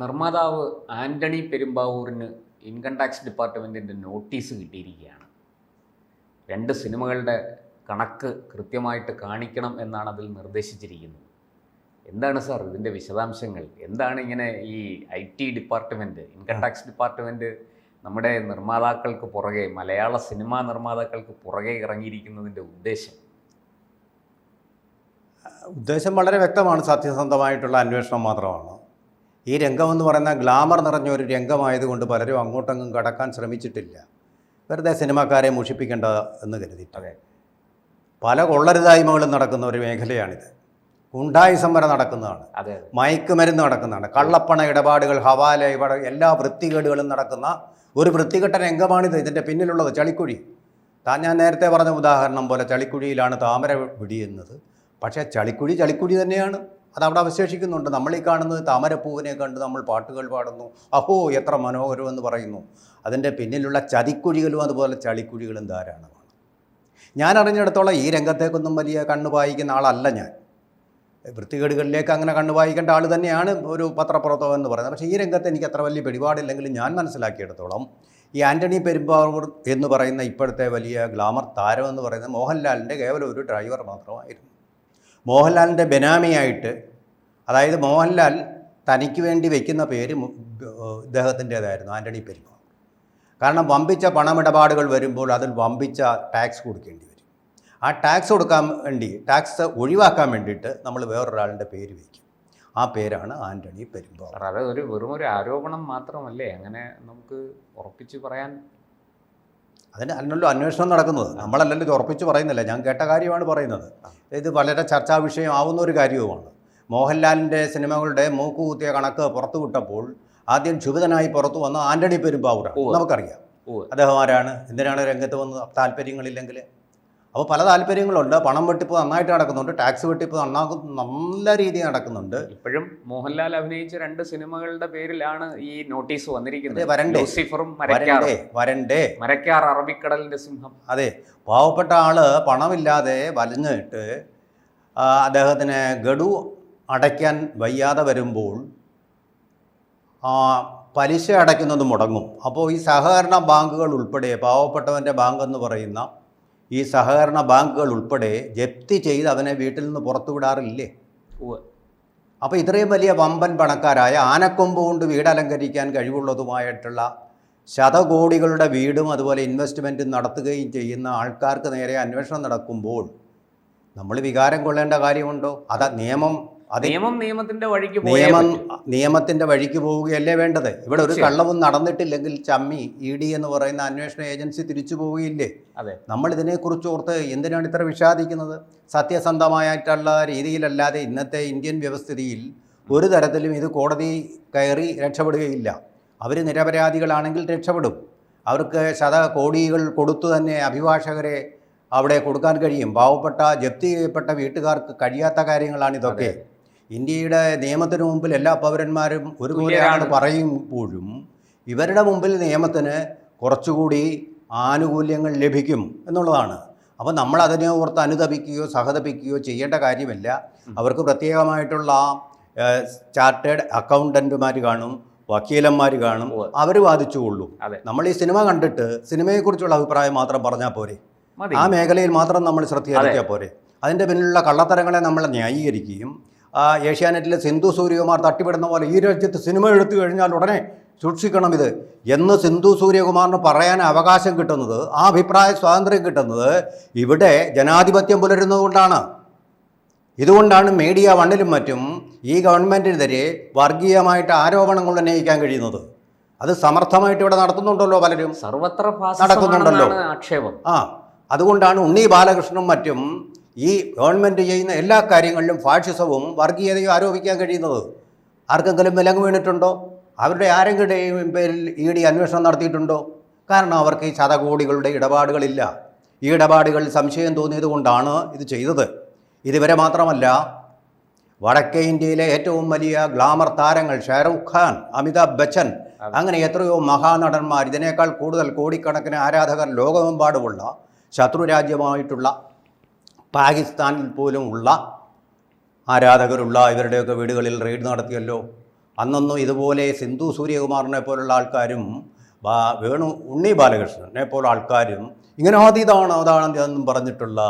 നിർമ്മാതാവ് ആന്റണി പെരുമ്പാവൂരിന് income tax ഡിപ്പാർട്ട്മെന്റിന്റെ നോട്ടീസ് കിട്ടിയിരിക്കുകയാണ്. രണ്ട് സിനിമകളുടെ കണക്ക് കൃത്യമായിട്ട് കാണിക്കണം എന്നാണ് അതിൽ നിർദ്ദേശിച്ചിരിക്കുന്നത്. എന്താണ് സാർ ഇതിന്റെ വിശദാംശങ്ങൾ? എന്താണ് ഇങ്ങനെ ഈ I T department income tax department നമ്മുടെ നിർമ്മാതാക്കൾക്ക് പുറകെ മലയാള സിനിമാ നിർമ്മാതാക്കൾക്ക് പുറകെ ഇറങ്ങിയിരിക്കുന്നതിന്റെ ഉദ്ദേശം? ഉദ്ദേശം വളരെ വ്യക്തമാണ്. സത്യസന്ധമായിട്ടുള്ള അന്വേഷണം മാത്രമാണ്. ഈ രംഗമെന്ന് പറയുന്ന ഗ്ലാമർ നിറഞ്ഞ ഒരു രംഗമായതുകൊണ്ട് പലരും അങ്ങോട്ടങ്ങും കടക്കാൻ ശ്രമിച്ചിട്ടില്ല. വെറുതെ സിനിമാക്കാരെ മുഷിപ്പിക്കേണ്ട എന്ന് കരുതിയിട്ട് അതെ. പല കൊള്ളരുതായ്മകളും നടക്കുന്ന ഒരു മേഖലയാണിത്. ഉണ്ടായി വരെ നടക്കുന്നതാണ്. മയക്കുമരുന്ന് നടക്കുന്നതാണ്. കള്ളപ്പണ ഇടപാടുകൾ ഹവാല ഇടപാട് എല്ലാ വൃത്തികേടുകളും നടക്കുന്ന ഒരു വൃത്തികെട്ട രംഗമാണിത്. ഇതിന്റെ പിന്നിലുള്ളത് ചളിക്കുഴി. താൻ ഞാൻ നേരത്തെ പറഞ്ഞ ഉദാഹരണം പോലെ ചളിക്കുഴിയിലാണ് താമര വിടിയുന്നത്. പക്ഷേ ചളിക്കുഴി ചളിക്കുഴി തന്നെയാണ്. അത് അവിടെ അവശേഷിക്കുന്നുണ്ട്. നമ്മൾ ഈ കാണുന്നത് താമരപ്പൂവിനെ കണ്ട് നമ്മൾ പാട്ടുകൾ പാടുന്നു. അഹോ എത്ര മനോഹരമെന്ന് പറയുന്നു. അതിന്റെ പിന്നിലുള്ള ചതിക്കുഴികളും അതുപോലെ ചളിക്കുഴികളും ധാരാളമാണ്. ഞാൻ അറിഞ്ഞിടത്തോളം ഈ രംഗത്തേക്കൊന്നും വലിയ കണ്ണു വായിക്കുന്ന ആളല്ല ഞാൻ. വൃത്തികേടുകളിലേക്ക് അങ്ങനെ കണ്ണു വായിക്കേണ്ട ആൾ തന്നെയാണ് ഒരു പത്രപ്രവർത്തകൻ എന്ന് പറയുന്നത്. പക്ഷേ ഈ രംഗത്ത് എനിക്ക് അത്ര വലിയ പിടിപാടില്ലെങ്കിലും ഞാൻ മനസ്സിലാക്കിയിടത്തോളം ഈ ആന്റണി പെരുമ്പാവൂർ എന്ന് പറയുന്ന ഇപ്പോഴത്തെ വലിയ ഗ്ലാമർ താരം എന്ന് പറയുന്നത് മോഹൻലാലിന്റെ കേവലം ഒരു ഡ്രൈവർ മാത്രമായിരുന്നു. മോഹൻലാലിന്റെ ബെനാമിയായിട്ട് അതായത് മോഹൻലാൽ തനിക്ക് വേണ്ടി വയ്ക്കുന്ന പേര് ഇദ്ദേഹത്തിന്റേതായിരുന്നു ആന്റണി പെരുമാൾ. കാരണം വമ്പിച്ച പണമിടപാടുകൾ വരുമ്പോൾ അതിൽ വമ്പിച്ച ടാക്സ് കൊടുക്കേണ്ടി വരും. ആ ടാക്സ് കൊടുക്കാൻ വേണ്ടി ടാക്സ് ഒഴിവാക്കാൻ വേണ്ടിയിട്ട് നമ്മൾ വേറൊരാളുടെ പേര് വയ്ക്കും ആ പേരാണ് ആന്റണി പെരുമ്പാവൂർ. അതൊരു അത് ഒരു വെറും ഒരു ആരോപണം മാത്രമല്ലേ? അങ്ങനെ നമുക്ക് ഉറപ്പിച്ച് പറയാൻ അതിന് അല്ലല്ലോ അന്വേഷണം നടക്കുന്നത്. നമ്മളല്ലല്ലോ ഇത് ഉറപ്പിച്ച് പറയുന്നില്ല. ഞാൻ കേട്ട കാര്യമാണ് പറയുന്നത്. ഇത് വളരെ ചർച്ചാ വിഷയമാവുന്ന ഒരു കാര്യവുമാണ്. മോഹൻലാലിന്റെ സിനിമകളുടെ മൂക്കുകുത്തിയ കണക്ക് പുറത്തു വിട്ടപ്പോൾ ആദ്യം ക്ഷുഭിതനായി പുറത്തു വന്ന ആന്റണി പെരുമ്പാവൂരാണ്. നമുക്കറിയാം. അദ്ദേഹം ആരാണ്? എന്തിനാണ് രംഗത്ത് വന്ന് താല്പര്യങ്ങളില്ലെങ്കിൽ അപ്പോൾ പല താല്പര്യങ്ങളുണ്ട്. പണം വെട്ടിപ്പ് നന്നായിട്ട് നടക്കുന്നുണ്ട്. ടാക്സ് വെട്ടിപ്പ് നന്നാക്കും നല്ല രീതിയിൽ നടക്കുന്നുണ്ട്. ഇപ്പോഴും മോഹൻലാൽ അഭിനയിച്ച രണ്ട് സിനിമകളുടെ പേരിലാണ് ഈ നോട്ടീസ് വന്നിരിക്കുന്നത്. വരണ്ടേ? ലൂസിഫറും വരണ്ടേ? മരക്കാർ അറബിക്കടലിന്റെ സിംഹം. അതെ പാവപ്പെട്ട ആൾ പണമില്ലാതെ വലഞ്ഞിട്ട് അദ്ദേഹത്തിനെ ഗഡു അടയ്ക്കാൻ വയ്യാതെ വരുമ്പോൾ ആ, പലിശ അടയ്ക്കുന്നത് മുടങ്ങും. അപ്പോൾ ഈ സഹകരണ ബാങ്കുകൾ ഉൾപ്പെടെ പാവപ്പെട്ടവന്റെ ബാങ്ക് എന്ന് പറയുന്ന ഈ സഹകരണ ബാങ്കുകൾ ഉൾപ്പെടെ ജപ്തി ചെയ്ത് അവനെ വീട്ടിൽ നിന്ന് പുറത്തു വിടാറില്ലേ? അപ്പോൾ ഇത്രയും വലിയ വമ്പൻ പണക്കാരായ ആനക്കൊമ്പ് കൊണ്ട് വീട് അലങ്കരിക്കാൻ കഴിവുള്ളതുമായിട്ടുള്ള ശതകോടികളുടെ വീടും അതുപോലെ ഇൻവെസ്റ്റ്മെന്റും നടത്തുകയും ചെയ്യുന്ന ആൾക്കാർക്ക് നേരെ അന്വേഷണം നടക്കുമ്പോൾ നമ്മൾ വികാരം കൊള്ളേണ്ട കാര്യമുണ്ടോ? അതാ നിയമം. നിയമം നിയമത്തിന്റെ വഴിക്ക് നിയമം നിയമത്തിന്റെ വഴിക്ക് പോവുകയല്ലേ വേണ്ടത്? ഇവിടെ ഒരു കള്ളവും നടന്നിട്ടില്ലെങ്കിൽ ചമ്മി ഇ ഡി എന്ന് പറയുന്ന അന്വേഷണ ഏജൻസി തിരിച്ചു പോവുകയില്ലേ? അതെ. നമ്മൾ ഇതിനെക്കുറിച്ച് ഓർത്ത് എന്തിനാണ് ഇത്ര വിഷാദിക്കുന്നത്? സത്യസന്ധമായിട്ടുള്ള രീതിയിലല്ലാതെ ഇന്നത്തെ ഇന്ത്യൻ വ്യവസ്ഥിതിയിൽ ഒരു തരത്തിലും ഇത് കോടതി കയറി രക്ഷപ്പെടുകയില്ല. അവർ നിരപരാധികളാണെങ്കിൽ രക്ഷപ്പെടും. അവർക്ക് ശത കോടികൾ കൊടുത്തു തന്നെ അഭിഭാഷകരെ അവിടെ കൊടുക്കാൻ കഴിയും. പാവപ്പെട്ട ജപ്തി ചെയ്യപ്പെട്ട വീട്ടുകാർക്ക് കഴിയാത്ത കാര്യങ്ങളാണ് ഇതൊക്കെ ഇന്ത്യയുടെ നിയമത്തിന് മുമ്പിൽ എല്ലാ പൗരന്മാരും ഒരുപോലെയാണ്. പറയുമ്പോഴും ഇവരുടെ മുമ്പിൽ നിയമത്തിന് കുറച്ചുകൂടി ആനുകൂല്യങ്ങൾ ലഭിക്കും എന്നുള്ളതാണ്. അപ്പോൾ നമ്മൾ അതിനെ ഓർത്ത് അനുതപിക്കുകയോ സഹതപിക്കുകയോ ചെയ്യേണ്ട കാര്യമില്ല. അവർക്ക് പ്രത്യേകമായിട്ടുള്ള ചാർട്ടേഡ് അക്കൗണ്ടന്റുമാർ കാണും വക്കീലന്മാർ കാണും. അവർ വാദിച്ചുകൊള്ളും. നമ്മൾ ഈ സിനിമ കണ്ടിട്ട് സിനിമയെക്കുറിച്ചുള്ള അഭിപ്രായം മാത്രം പറഞ്ഞാൽ പോരെ. ആ മേഖലയിൽ മാത്രം നമ്മൾ ശ്രദ്ധ പോരെ. അതിന്റെ പിന്നിലുള്ള കള്ളത്തരങ്ങളെ നമ്മൾ ന്യായീകരിക്കുകയും ഏഷ്യാനെറ്റിലെ സിന്ധു സൂര്യകുമാർ തട്ടിപ്പെടുന്ന പോലെ ഈ രാജ്യത്ത് സിനിമ എടുത്തു കഴിഞ്ഞാൽ ഉടനെ സൂക്ഷിക്കണം ഇത്. എന്ന് സിന്ധു സൂര്യകുമാറിന് പറയാൻ അവകാശം കിട്ടുന്നത് ആ അഭിപ്രായ സ്വാതന്ത്ര്യം കിട്ടുന്നത് ഇവിടെ ജനാധിപത്യം പുലരുന്നതുകൊണ്ടാണ്. ഇതുകൊണ്ടാണ് മീഡിയ വണ്ണിലും മറ്റും ഈ ഗവൺമെന്റിനെതിരെ വർഗീയമായിട്ട് ആരോപണങ്ങൾ ഉന്നയിക്കാൻ കഴിയുന്നത്. അത് സമർത്ഥമായിട്ട് ഇവിടെ നടത്തുന്നുണ്ടല്ലോ പലരും. സർവത്ര നടക്കുന്നുണ്ടല്ലോ. ആക്ഷേപം. ആ അതുകൊണ്ടാണ് ഉണ്ണി ബാലകൃഷ്ണനും മറ്റും ഈ ഗവൺമെന്റ് ചെയ്യുന്ന എല്ലാ കാര്യങ്ങളിലും ഫാഷിസവും വർഗീയതയും ആരോപിക്കാൻ കഴിയുന്നത് ആർക്കെങ്കിലും വിലങ്ങ് വീണിട്ടുണ്ടോ? അവരുടെ ആരെങ്കിലും പേരിൽ ഇ ഡി അന്വേഷണം നടത്തിയിട്ടുണ്ടോ? കാരണം അവർക്ക് ഈ ശതകോടികളുടെ ഇടപാടുകളില്ല. ഈ ഇടപാടുകളിൽ സംശയം തോന്നിയത് കൊണ്ടാണ് ഇത് ചെയ്തത്. ഇതുവരെ മാത്രമല്ല വടക്കേ ഇന്ത്യയിലെ ഏറ്റവും വലിയ ഗ്ലാമർ താരങ്ങൾ ഷാരൂഖ് ഖാൻ അമിതാഭ് ബച്ചൻ അങ്ങനെ എത്രയോ മഹാനടന്മാർ ഇതിനേക്കാൾ കൂടുതൽ കോടിക്കണക്കിന് ആരാധകർ ലോകമെമ്പാടുമുള്ള ശത്രുരാജ്യമായിട്ടുള്ള പാകിസ്ഥാനിൽ പോലും ഉള്ള ആരാധകരുള്ള ഇവരുടെയൊക്കെ വീടുകളിൽ റെയ്ഡ് നടത്തിയല്ലോ. അന്നൊന്നും ഇതുപോലെ സിന്ധു സൂര്യകുമാറിനെ പോലുള്ള ആൾക്കാരും വേണു ഉണ്ണി ബാലകൃഷ്ണനെ പോലുള്ള ആൾക്കാരും ഇങ്ങനെ ഇതാണ് അതാണ് എന്നും പറഞ്ഞിട്ടുള്ള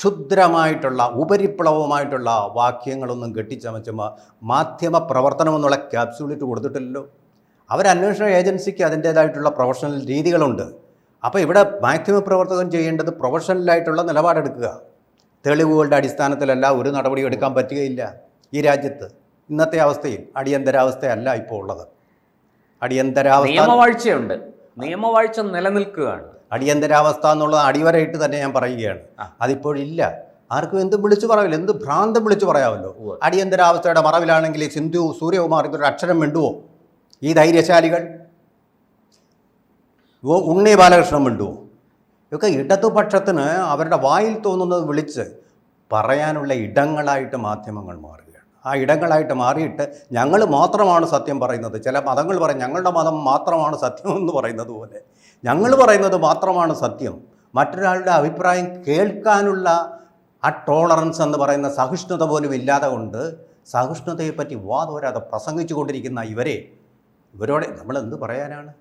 ക്ഷുദ്രമായിട്ടുള്ള ഉപരിപ്ലവമായിട്ടുള്ള വാക്യങ്ങളൊന്നും കെട്ടിച്ചമച്ച മാധ്യമ പ്രവർത്തനം എന്നുള്ള ക്യാപ്സ്യൂളിറ്റ് കൊടുത്തിട്ടില്ലല്ലോ. അവരന്വേഷണ ഏജൻസിക്ക് അതിന്റേതായിട്ടുള്ള പ്രൊഫഷണൽ രീതികളുണ്ട്. അപ്പോൾ ഇവിടെ മാധ്യമ പ്രവർത്തകൻ ചെയ്യേണ്ടത് പ്രൊഫഷണലായിട്ടുള്ള നിലപാടെടുക്കുക. തെളിവുകളുടെ അടിസ്ഥാനത്തിലല്ല ഒരു നടപടി എടുക്കാൻ പറ്റുകയില്ല ഈ രാജ്യത്ത്. ഇന്നത്തെ അവസ്ഥയിൽ അടിയന്തരാവസ്ഥയല്ല ഇപ്പോൾ ഉള്ളത്. അടിയന്തരാവസ്ഥ നിയമവാഴ്ചയുണ്ട്. നിയമവാഴ്ച നിലനിൽക്കുകയാണ്. അടിയന്തരാവസ്ഥ എന്നുള്ളത് അടിവരയിട്ട് തന്നെ ഞാൻ പറയുകയാണ്. അതിപ്പോഴില്ല. ആർക്കും എന്തും വിളിച്ചു പറയാമല്ലോ. എന്ത് ഭ്രാന്തം വിളിച്ചു പറയാമല്ലോ. അടിയന്തരാവസ്ഥയുടെ മറവിലാണെങ്കിൽ സിന്ധു സൂര്യകുമാർ ഒരു അക്ഷരം മിണ്ടുവോ? ഈ ധൈര്യശാലികൾ? ഓ ഉണ്ണി ബാലകൃഷ്ണൻ മിണ്ടുവോ? ഇതൊക്കെ ഇടതുപക്ഷത്തിന് അവരുടെ വായിൽ തോന്നുന്നത് വിളിച്ച് പറയാനുള്ള ഇടങ്ങളായിട്ട് മാധ്യമങ്ങൾ മാറുകയാണ്. ആ ഇടങ്ങളായിട്ട് മാറിയിട്ട് ഞങ്ങൾ മാത്രമാണ് സത്യം പറയുന്നത്. ചില മതങ്ങൾ പറയും ഞങ്ങളുടെ മതം മാത്രമാണ് സത്യം എന്ന് പറയുന്നത് പോലെ. ഞങ്ങൾ പറയുന്നത് മാത്രമാണ് സത്യം. മറ്റൊരാളുടെ അഭിപ്രായം കേൾക്കാനുള്ള ആ ടോളറൻസ് എന്ന് പറയുന്ന സഹിഷ്ണുത പോലും ഇല്ലാതെ കൊണ്ട് സഹിഷ്ണുതയെപ്പറ്റി വാതോരാതെ പ്രസംഗിച്ചു കൊണ്ടിരിക്കുന്ന ഇവരെ ഇവരോടെ നമ്മൾ എന്ത് പറയാനാണ്?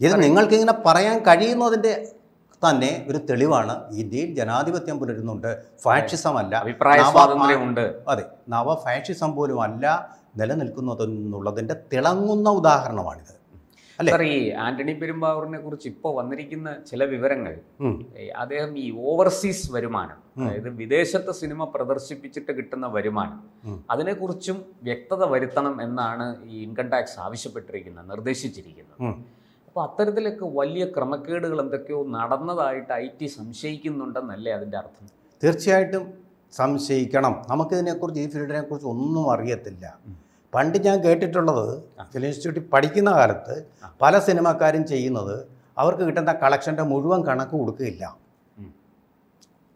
ഇത് നിങ്ങൾക്കിങ്ങനെ പറയാൻ കഴിയുന്നതിന്റെ തന്നെ ഒരു തെളിവാണ് ഇന്ത്യയിൽ ജനാധിപത്യം പുലരുന്നുണ്ട്. ഫാഷിസം അല്ല. അഭിപ്രായ സ്വാതന്ത്ര്യമുണ്ട്. അതെ നവ ഫാഷിസം പോലും അല്ല നിലനിൽക്കുന്നതെന്നുള്ളതിന്റെ തിളങ്ങുന്ന ഉദാഹരണമാണിത്. അല്ലേ? സർ ഈ ആന്റണി പെരുമ്പാവൂരിനെ കുറിച്ച് ഇപ്പോൾ വന്നിരിക്കുന്ന ചില വിവരങ്ങൾ അദ്ദേഹം ഈ ഓവർസീസ് വരുമാനം അതായത് വിദേശത്തെ സിനിമ പ്രദർശിപ്പിച്ചിട്ട് കിട്ടുന്ന വരുമാനം. അതിനെക്കുറിച്ചും വ്യക്തത വരുത്തണം എന്നാണ് ഈ ഇൻകം ടാക്സ് ആവശ്യപ്പെട്ടിരിക്കുന്നത് നിർദ്ദേശിച്ചിരിക്കുന്നത്. അപ്പോൾ അത്തരത്തിലൊക്കെ വലിയ ക്രമക്കേടുകൾ എന്തൊക്കെയോ നടന്നതായിട്ട് ഐ ടി സംശയിക്കുന്നുണ്ടെന്നല്ലേ അതിന്റെ അർത്ഥം? തീർച്ചയായിട്ടും സംശയിക്കണം. നമുക്കിതിനെക്കുറിച്ച് ഈ ഫീൽഡിനെ കുറിച്ച് ഒന്നും അറിയത്തില്ല. പണ്ട് ഞാൻ കേട്ടിട്ടുള്ളത് ഫിലിം ഇൻസ്റ്റിറ്റ്യൂട്ടിൽ പഠിക്കുന്ന കാലത്ത് പല സിനിമക്കാരും ചെയ്യുന്നത് അവർക്ക് കിട്ടുന്ന കളക്ഷന്റെ മുഴുവൻ കണക്ക് കൊടുക്കുകയില്ല.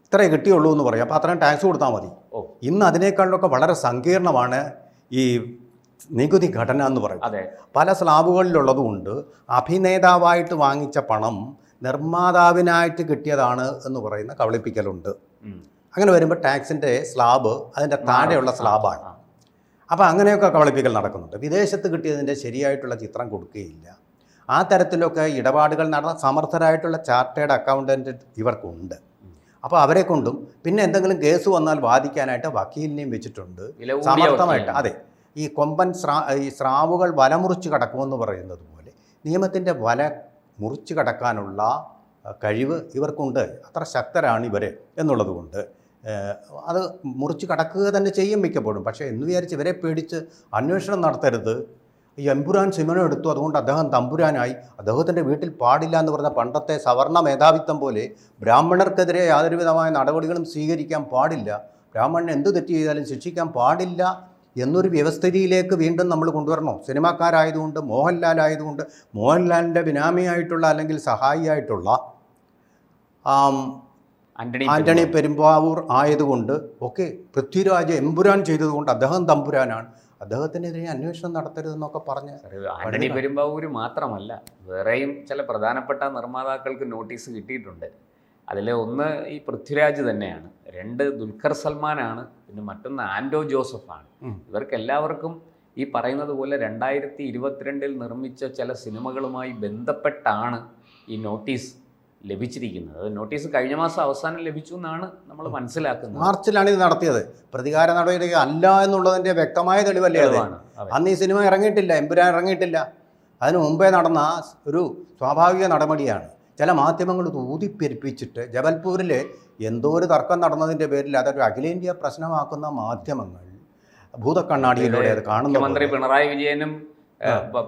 ഇത്രേ കിട്ടിയുള്ളൂ എന്ന് പറയും. അപ്പോൾ അത്രയും ടാക്സ് കൊടുത്താൽ മതി. ഓ. ഇന്ന് അതിനേക്കാളൊക്കെ വളരെ സങ്കീർണമാണ് ഈ നികുതി ഘടന എന്ന് പറയും. അതെ. പല സ്ലാബുകളിലുള്ളതുകൊണ്ട് അഭിനേതാവായിട്ട് വാങ്ങിച്ച പണം നിർമ്മാതാവിനായിട്ട് കിട്ടിയതാണ് എന്ന് പറയുന്ന കവളിപ്പിക്കലുണ്ട് അങ്ങനെ വരുമ്പോൾ ടാക്സിന്റെ സ്ലാബ് അതിന്റെ താഴെയുള്ള സ്ലാബാണ്. അപ്പോൾ അങ്ങനെയൊക്കെ കവളിപ്പിക്കൽ നടക്കുന്നുണ്ട്. വിദേശത്ത് കിട്ടിയതിന്റെ ശരിയായിട്ടുള്ള ചിത്രം കൊടുക്കുകയില്ല. ആ തരത്തിലൊക്കെ ഇടപാടുകൾ നടന്ന സമർത്ഥരായിട്ടുള്ള ചാർട്ടേഡ് അക്കൗണ്ടന്റ് ഇവർക്കുണ്ട്. അപ്പോൾ അവരെ കൊണ്ടും പിന്നെ എന്തെങ്കിലും കേസ് വന്നാൽ വാദിക്കാനായിട്ട് വക്കീലിനെയും വെച്ചിട്ടുണ്ട്. സമർത്ഥമായിട്ട് അതെ. ഈ കൊമ്പൻ സ്രാ ഈ സ്രാവുകൾ വല മുറിച്ച് കടക്കുമെന്ന് പറയുന്നത് പോലെ നിയമത്തിന്റെ വല മുറിച്ച് കടക്കാനുള്ള കഴിവ് ഇവർക്കുണ്ട്. അത്ര ശക്തരാണ് ഇവർ എന്നുള്ളത് കൊണ്ട് അത് മുറിച്ച് കടക്കുക തന്നെ ചെയ്യും മിക്കപ്പോഴും. പക്ഷേ എന്ന് വിചാരിച്ച് ഇവരെ പേടിച്ച് അന്വേഷണം നടത്തരുത്. ഈ എമ്പുരാൻ സിമനം എടുത്തു അതുകൊണ്ട് അദ്ദേഹം തമ്പുരാനായി. അദ്ദേഹത്തിന്റെ വീട്ടിൽ പാടില്ല എന്ന് പറഞ്ഞ പണ്ടത്തെ സവർണ മേധാവിത്വം പോലെ ബ്രാഹ്മണർക്കെതിരെ യാതൊരുവിധമായ നടപടികളും സ്വീകരിക്കാൻ പാടില്ല. ബ്രാഹ്മണൻ എന്ത് തെറ്റ് ചെയ്താലും ശിക്ഷിക്കാൻ പാടില്ല എന്നൊരു വ്യവസ്ഥിതിയിലേക്ക് വീണ്ടും നമ്മൾ കൊണ്ടുവരണോ? സിനിമാക്കാരായതുകൊണ്ട് മോഹൻലാൽ ആയതുകൊണ്ട് മോഹൻലാലിന്റെ ബിനാമിയായിട്ടുള്ള അല്ലെങ്കിൽ സഹായിയായിട്ടുള്ള ആന്റണി പെരുമ്പാവൂർ. ആയതുകൊണ്ട് ഒക്കെ പൃഥ്വിരാജ് എമ്പുരാൻ ചെയ്തതുകൊണ്ട് അദ്ദേഹം തമ്പുരാനാണ്. അദ്ദേഹത്തിനെതിരെ അന്വേഷണം നടത്തരുതെന്നൊക്കെ പറഞ്ഞ്. ആന്റണി പെരുമ്പാവൂർ മാത്രമല്ല വേറെയും ചില പ്രധാനപ്പെട്ട നിർമ്മാതാക്കൾക്ക് നോട്ടീസ് കിട്ടിയിട്ടുണ്ട്. അതിൽ ഒന്ന് ഈ പൃഥ്വിരാജ് തന്നെയാണ്. രണ്ട് ദുൽഖർ സൽമാനാണ്. പിന്നെ മറ്റൊന്ന് ആൻഡോ ജോസഫാണ്. ഇവർക്ക് എല്ലാവർക്കും ഈ പറയുന്നത് പോലെ രണ്ടായിരത്തി ഇരുപത്തിരണ്ടിൽ നിർമ്മിച്ച ചില സിനിമകളുമായി ബന്ധപ്പെട്ടാണ് ഈ നോട്ടീസ് ലഭിച്ചിരിക്കുന്നത്. അത് നോട്ടീസ് കഴിഞ്ഞ മാസം അവസാനം ലഭിച്ചു എന്നാണ് നമ്മൾ മനസ്സിലാക്കുന്നത്. മാർച്ചിലാണ് ഇത് നടത്തിയത്. പ്രതികാര നടപടി അല്ല എന്നുള്ളതിന്റെ വ്യക്തമായ തെളിവല്ലേ അന്ന് ഈ സിനിമ ഇറങ്ങിയിട്ടില്ല എമ്പുരാൻ ഇറങ്ങിയിട്ടില്ല. അതിന് മുമ്പേ നടന്ന ഒരു സ്വാഭാവിക നടപടിയാണ്. ചില മാധ്യമങ്ങൾ ഊതിപ്പെരുപ്പിച്ചിട്ട് ജബൽപൂരിൽ എന്തോ ഒരു തർക്കം നടന്നതിന്റെ പേരിൽ അതൊരു അഖിലേന്ത്യാ പ്രശ്നമാക്കുന്ന മാധ്യമങ്ങൾ ഭൂതക്കണ്ണാടിയിലൂടെ അത് കാണുന്ന മന്ത്രി പിണറായി വിജയനും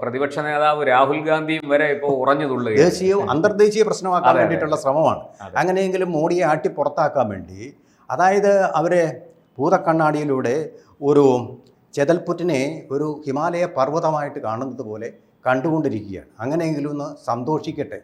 പ്രതിപക്ഷ നേതാവ് രാഹുൽ ഗാന്ധിയും വരെ ഇപ്പോൾ ഉറഞ്ഞതുള്ളൂ ദേശീയ ദേശീയവും അന്തർദേശീയ പ്രശ്നമാക്കാൻ. വേണ്ടിയിട്ടുള്ള ശ്രമമാണ്. അങ്ങനെയെങ്കിലും മോഡിയെ ആട്ടി പുറത്താക്കാൻ വേണ്ടി അതായത് അവരെ ഭൂതക്കണ്ണാടിയിലൂടെ ഒരു ചെതൽപുറ്റിനെ ഒരു ഹിമാലയ പർവതമായിട്ട് കാണുന്നത് പോലെ കണ്ടുകൊണ്ടിരിക്കുകയാണ്. അങ്ങനെയെങ്കിലും ഒന്ന് സന്തോഷിക്കട്ടെ.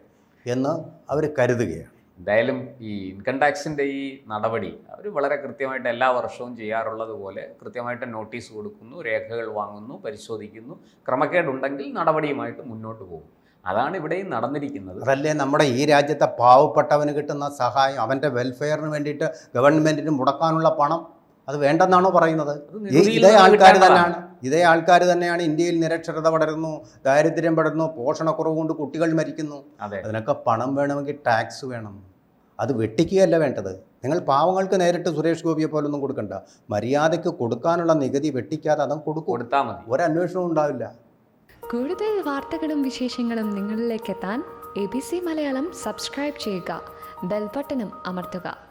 എന്ന് അവർ കരുതുകയാണ്. എന്തായാലും ഈ ഇൻകം ടാക്സിന്റെ ഈ നടപടി അവർ വളരെ കൃത്യമായിട്ട് എല്ലാ വർഷവും ചെയ്യാറുള്ളത് പോലെ കൃത്യമായിട്ട് നോട്ടീസ് കൊടുക്കുന്നു രേഖകൾ വാങ്ങുന്നു പരിശോധിക്കുന്നു. ക്രമക്കേടുണ്ടെങ്കിൽ നടപടിയുമായിട്ട് മുന്നോട്ട് പോകും. അതാണ് ഇവിടെയും നടന്നിരിക്കുന്നത്. അതല്ലേ നമ്മുടെ ഈ രാജ്യത്തെ പാവപ്പെട്ടവന് കിട്ടുന്ന സഹായം അവന്റെ വെൽഫെയറിന് വേണ്ടിയിട്ട് ഗവൺമെന്റിന് മുടക്കാനുള്ള പണം? അത് വേണ്ടെന്നാണോ പറയുന്നത്? ഇതേ ആൾക്കാർ. തന്നെയാണ്. ഇതേ ആൾക്കാർ തന്നെയാണ് ഇന്ത്യയിൽ നിരക്ഷരത പടരുന്നു ദാരിദ്ര്യം പടരുന്നു പോഷണക്കുറവ് കൊണ്ട് കുട്ടികൾ മരിക്കുന്നു. അതെ. അതിനൊക്കെ പണം വേണമെങ്കിൽ ടാക്സ് വേണം. അത് വെട്ടിക്കുകയല്ല വേണ്ടത്. നിങ്ങൾ പാവങ്ങൾക്ക് നേരിട്ട് സുരേഷ് ഗോപിയെ പോലൊന്നും കൊടുക്കണ്ട. മര്യാദയ്ക്ക് കൊടുക്കാനുള്ള നികുതി വെട്ടിക്കാതെ അതും കൊടുക്കും. കൊടുത്താൽ മതി. ഒരന്വേഷണവും ഉണ്ടാവില്ല. കൂടുതൽ വാർത്തകളും വിശേഷങ്ങളും നിങ്ങളിലേക്ക് എത്താൻ A B C Malayalam subscribe ചെയ്യുക. ബെൽബട്ടനും അമർത്തുക.